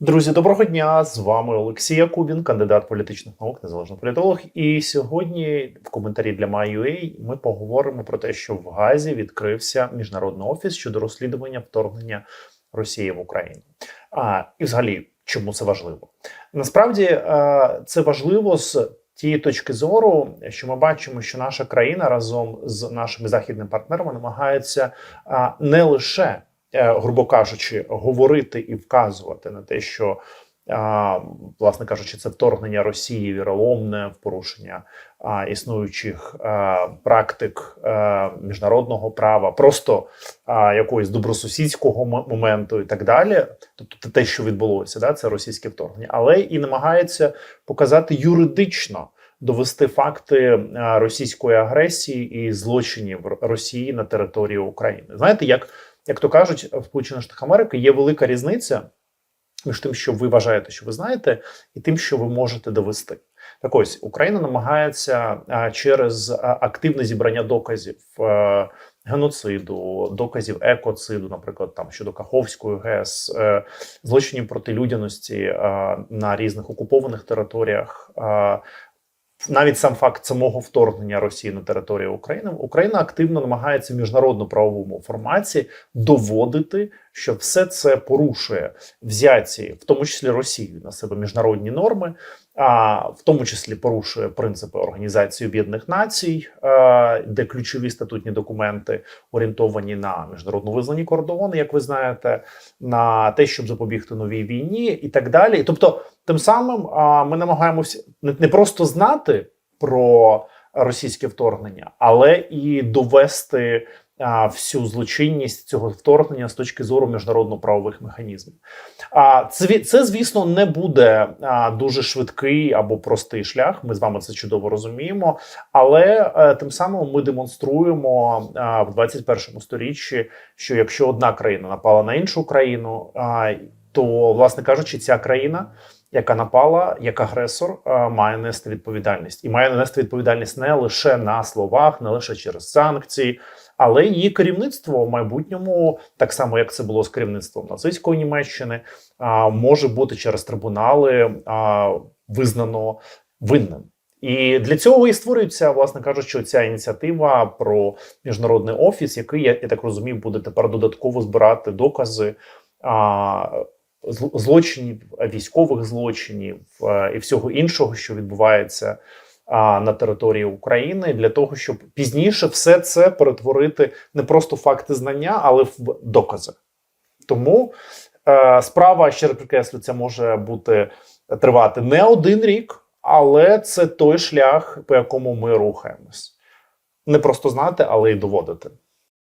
Друзі, доброго дня! З вами Олексій Якубін, кандидат політичних наук, незалежний політолог. І сьогодні в коментарі для MyUA ми поговоримо про те, що в Газі відкрився міжнародний офіс щодо розслідування вторгнення Росії в Україну. А і взагалі, чому це важливо? Насправді е, це важливо з тієї точки зору, що ми бачимо, що наша країна разом з нашими західними партнерами намагається не лише е, грубо кажучи, говорити і вказувати на те, що власне кажучи, це вторгнення Росії віроломне в порушення існуючих практик міжнародного права, просто якогось добросусідського моменту і так далі. Тобто те, що відбулося, да, це російське вторгнення, але і намагається показати юридично. Довести факти російської агресії і злочинів Росії на території України. Знаєте, як, як то кажуть, в Сполучених Штатах Америки є велика різниця між тим, що ви вважаєте, що ви знаєте, і тим, що ви можете довести. Так ось Україна намагається через активне зібрання доказів геноциду, доказів екоциду, наприклад, там щодо Каховської ГЕС, е, злочинів проти людяності на різних окупованих територіях. Навіть сам факт самого вторгнення Росії на територію України Україна активно намагається в міжнародно правовому форматі доводити, що все це порушує взяті, в тому числі Росією на себе міжнародні норми, а в тому числі порушує принципи Організації Об'єднаних Націй, де ключові статутні документи орієнтовані на міжнародно визнані кордони, як ви знаєте, на те, щоб запобігти новій війні, і так далі. Тобто, тим самим ми намагаємося не просто знати про російське вторгнення, але і довести всю злочинність цього вторгнення з точки зору міжнародно-правових механізмів. А це, це звісно, не буде дуже швидкий або простий шлях. Ми з вами це чудово розуміємо. Але е, тим самим ми демонструємо в 21 сторіччі, що якщо одна країна напала на іншу країну, то, власне кажучи, ця країна яка напала як агресор, е, має нести відповідальність і має нести відповідальність не лише на словах, не лише через санкції, але її керівництво в майбутньому, так само як це було з керівництвом нацистської Німеччини, може бути через трибунали визнано винним. І для цього і створюється, власне кажучи, ця ініціатива про міжнародний офіс, який я, я так розумію, буде тепер додатково збирати докази. Злочинів, військових злочинів і всього іншого, що відбувається на території України, для того, щоб пізніше все це перетворити не просто факти знання, але в докази. Тому е, справа, ще раз підкреслю, це може бути тривати не один рік, але це той шлях, по якому ми рухаємось. Не просто знати, але й доводити.